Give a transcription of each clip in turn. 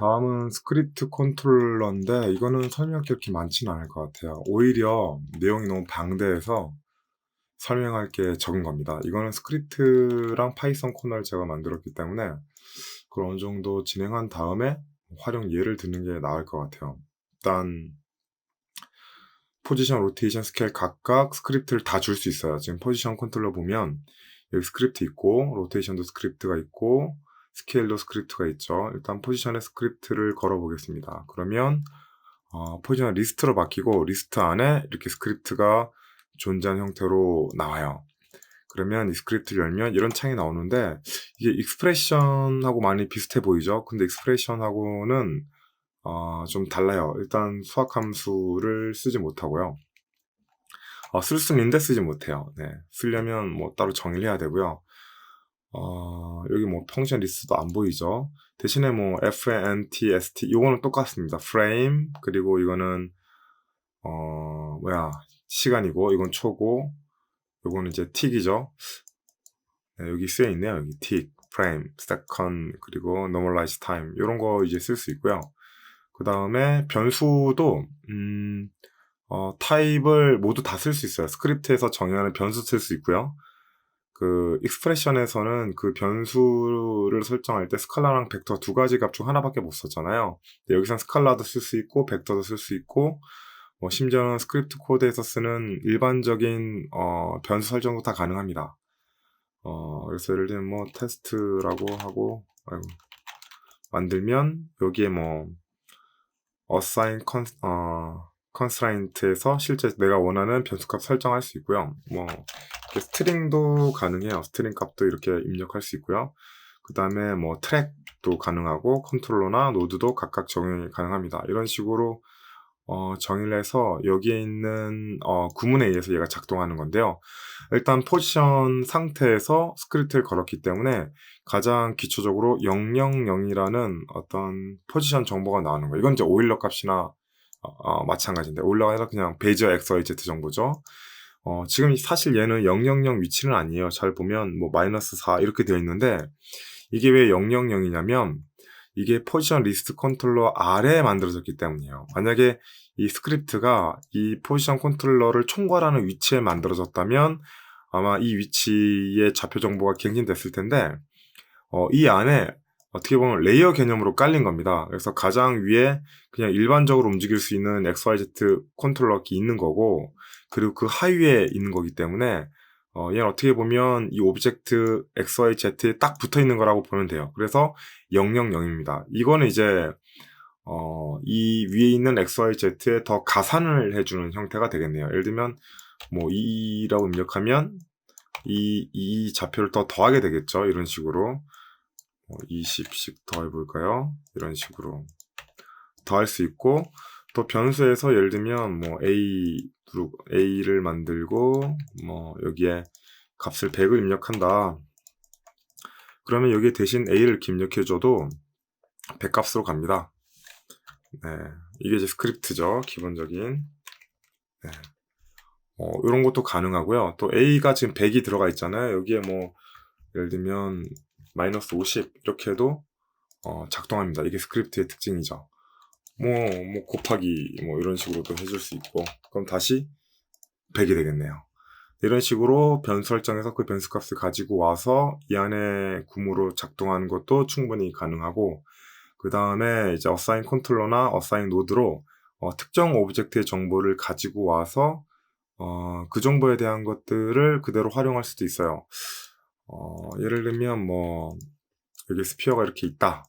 다음은 스크립트 컨트롤러인데 이거는 설명할 게 그렇게 많지는 않을 것 같아요. 오히려 내용이 너무 방대해서 설명할 게 적은 겁니다. 이거는 스크립트랑 파이썬 코너를 제가 만들었기 때문에 그걸 어느 정도 진행한 다음에 활용 예를 듣는 게 나을 것 같아요. 일단 포지션, 로테이션, 스케일 각각 스크립트를 다 줄 수 있어요. 지금 포지션 컨트롤러 보면 여기 스크립트 있고 로테이션도 스크립트가 있고 스케일도 스크립트가 있죠. 일단 포지션에 스크립트를 걸어 보겠습니다. 그러면 어, 포지션 리스트로 바뀌고 리스트 안에 이렇게 스크립트가 존재한 형태로 나와요. 그러면 이 스크립트를 열면 이런 창이 나오는데 이게 익스프레션하고 많이 비슷해 보이죠? 근데 익스프레션하고는 어, 좀 달라요. 일단 수학 함수를 쓰지 못하고요. 어, 쓸 수는 있는데 쓰지 못해요. 네. 쓰려면 뭐 따로 정의를 해야 되고요. 어, 여기 뭐 펑션 리스트도 안 보이죠. 대신에 뭐 fntst 요거는 똑같습니다. frame 그리고 이거는 어 뭐야 시간이고 이건 초고 요거는 이제 틱이죠. 네, 여기 쓰여 있네요. 여기 틱, frame, second 그리고 normalize time 이런 거 이제 쓸 수 있고요. 그 다음에 변수도 음, 어, 타입을 모두 다 쓸 수 있어요. 스크립트에서 정의하는 변수 쓸 수 있고요. 그 익스프레션에서는 그 변수를 설정할 때 스칼라랑 벡터 두 가지 값 중 하나밖에 못 썼잖아요. 여기선 스칼라도 쓸 수 있고 벡터도 쓸 수 있고 뭐 심지어는 스크립트 코드에서 쓰는 일반적인 어, 변수 설정도 다 가능합니다. 어, 그래서 예를 들면 뭐 테스트라고 하고 아이고, 만들면 여기에 뭐 assign con, 어, constraint에서 실제 내가 원하는 변수값 설정할 수 있고요. 뭐 스트링도 가능해요. 스트링 값도 이렇게 입력할 수 있고요. 그 다음에 뭐 트랙도 가능하고 컨트롤러나 노드도 각각 적용이 가능합니다. 이런 식으로 어, 정의를 해서 여기에 있는 어, 구문에 의해서 얘가 작동하는 건데요. 일단 포지션 상태에서 스크립트를 걸었기 때문에 가장 기초적으로 000이라는 어떤 포지션 정보가 나오는 거예요. 이건 이제 오일러 값이나 어, 어, 마찬가지인데 오일러가 아니라 그냥 베이저 XYZ 정보죠. 어, 지금 사실 얘는 000 위치는 아니에요. 잘 보면 뭐 마이너스 4 이렇게 되어 있는데 이게 왜 000이냐면 이게 포지션 리스트 컨트롤러 아래에 만들어졌기 때문이에요. 만약에 이 스크립트가 이 포지션 컨트롤러를 총괄하는 위치에 만들어졌다면 아마 이 위치의 좌표 정보가 갱신됐을 텐데 어, 이 안에 어떻게 보면 레이어 개념으로 깔린 겁니다. 그래서 가장 위에 그냥 일반적으로 움직일 수 있는 XYZ 컨트롤러가 있는 거고 그리고 그 하위에 있는 거기 때문에 어, 얘는 어떻게 보면 이 오브젝트 XYZ에 딱 붙어 있는 거라고 보면 돼요. 그래서 000입니다. 이거는 이제 어, 이 위에 있는 XYZ에 더 가산을 해주는 형태가 되겠네요. 예를 들면 뭐 2라고 입력하면 이, 이 좌표를 더 더하게 되겠죠. 이런 식으로 뭐 20씩 더해볼까요? 이런 식으로 더할 수 있고 또 변수에서 예를 들면 뭐 A A를 만들고 뭐 여기에 값을 100을 입력한다. 그러면 여기에 대신 A를 입력해줘도 100 값으로 갑니다. 네, 이게 이제 스크립트죠. 기본적인. 네. 어, 이런 것도 가능하고요. 또 A가 지금 100이 들어가 있잖아요. 여기에 뭐 예를 들면 마이너스 50 이렇게 해도 어, 작동합니다. 이게 스크립트의 특징이죠. 뭐, 뭐 곱하기 뭐 이런 식으로도 해줄 수 있고 그럼 다시 100이 되겠네요. 이런 식으로 변수 설정해서 그 변수 값을 가지고 와서 이 안에 구무로 작동하는 것도 충분히 가능하고 그 다음에 이제 어사인 컨트롤러나 어사인 노드로 어, 특정 오브젝트의 정보를 가지고 와서 어, 그 정보에 대한 것들을 그대로 활용할 수도 있어요. 어, 예를 들면 뭐 여기 스피어가 이렇게 있다.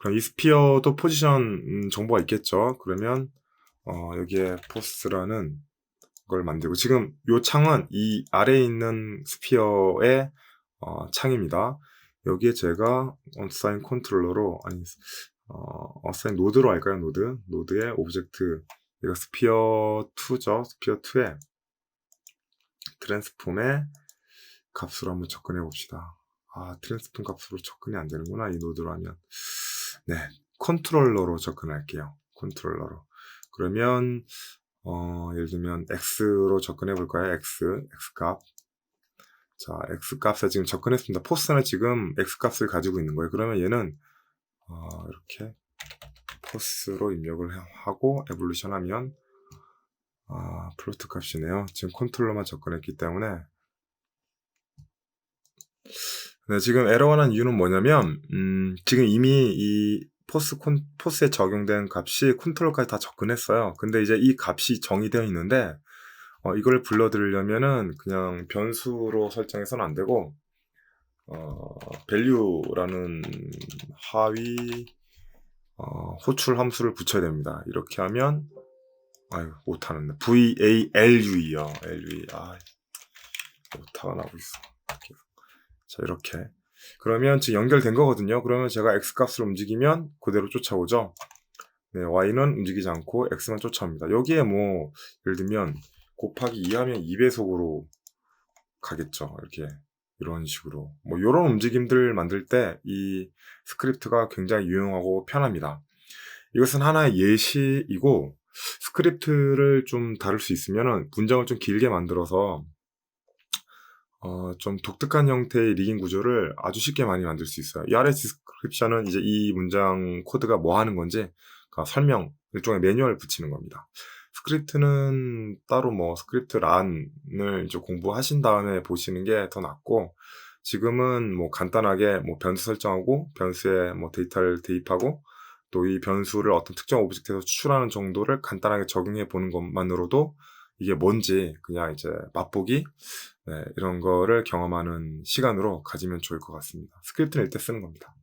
그럼 이 스피어도 포지션 음, 정보가 있겠죠. 그러면 어, 여기에 포스라는 걸 만들고 지금 이 창은 이 아래에 있는 스피어의 어, 창입니다. 여기에 제가 어사인 컨트롤러로 아니 어, 어사인 노드로 할까요? 노드 노드의 오브젝트 이거 스피어 2죠. 스피어 2에 트랜스폼의 값으로 한번 접근해 봅시다. 아, 트랜스폼 값으로 접근이 안 되는구나. 이 노드로 하면. 네, 컨트롤러로 접근할게요. 컨트롤러로. 그러면 어, 예를 들면 x로 접근해 볼까요? x, x 값. 자, x 값에 지금 접근했습니다. 포스는 지금 x 값을 가지고 있는 거예요. 그러면 얘는 어, 이렇게 포스로 입력을 해- 하고 에볼루션 하면 아, 플로트 값이네요. 지금 컨트롤러만 접근했기 때문에 네, 지금 에러가 난 이유는 뭐냐면 음, 지금 이미 이 포스 콘, 포스에 적용된 값이 컨트롤까지 다 접근했어요. 근데 이제 이 값이 정의되어 있는데 어, 이걸 불러들이려면은 그냥 변수로 설정해서는 안 되고 어, value라는 하위 어, 호출 함수를 붙여야 됩니다. 이렇게 하면 아유 오타는 V A L U요. L U 아 오타가 나고 있어. 자 이렇게 그러면 지금 연결된 거거든요. 그러면 제가 x 값을 움직이면 그대로 쫓아오죠. 네, y는 움직이지 않고 x만 쫓아옵니다. 여기에 뭐 예를 들면 곱하기 2하면 2배속으로 가겠죠. 이렇게 이런 식으로 뭐 이런 움직임들 만들 때 이 스크립트가 굉장히 유용하고 편합니다. 이것은 하나의 예시이고 스크립트를 좀 다룰 수 있으면은 문장을 좀 길게 만들어서 어, 좀 독특한 형태의 리깅 구조를 아주 쉽게 많이 만들 수 있어요. 이 아래 디스크립션은 이제 이 문장 코드가 뭐 하는 건지 그러니까 설명, 일종의 매뉴얼 붙이는 겁니다. 스크립트는 따로 뭐 스크립트 란을 이제 공부하신 다음에 보시는 게 더 낫고 지금은 뭐 간단하게 뭐 변수 설정하고 변수에 뭐 데이터를 대입하고 또 이 변수를 어떤 특정 오브젝트에서 추출하는 정도를 간단하게 적용해 보는 것만으로도 이게 뭔지 그냥 이제 맛보기 네, 이런 거를 경험하는 시간으로 가지면 좋을 것 같습니다. 스크립트는 일대 쓰는 겁니다.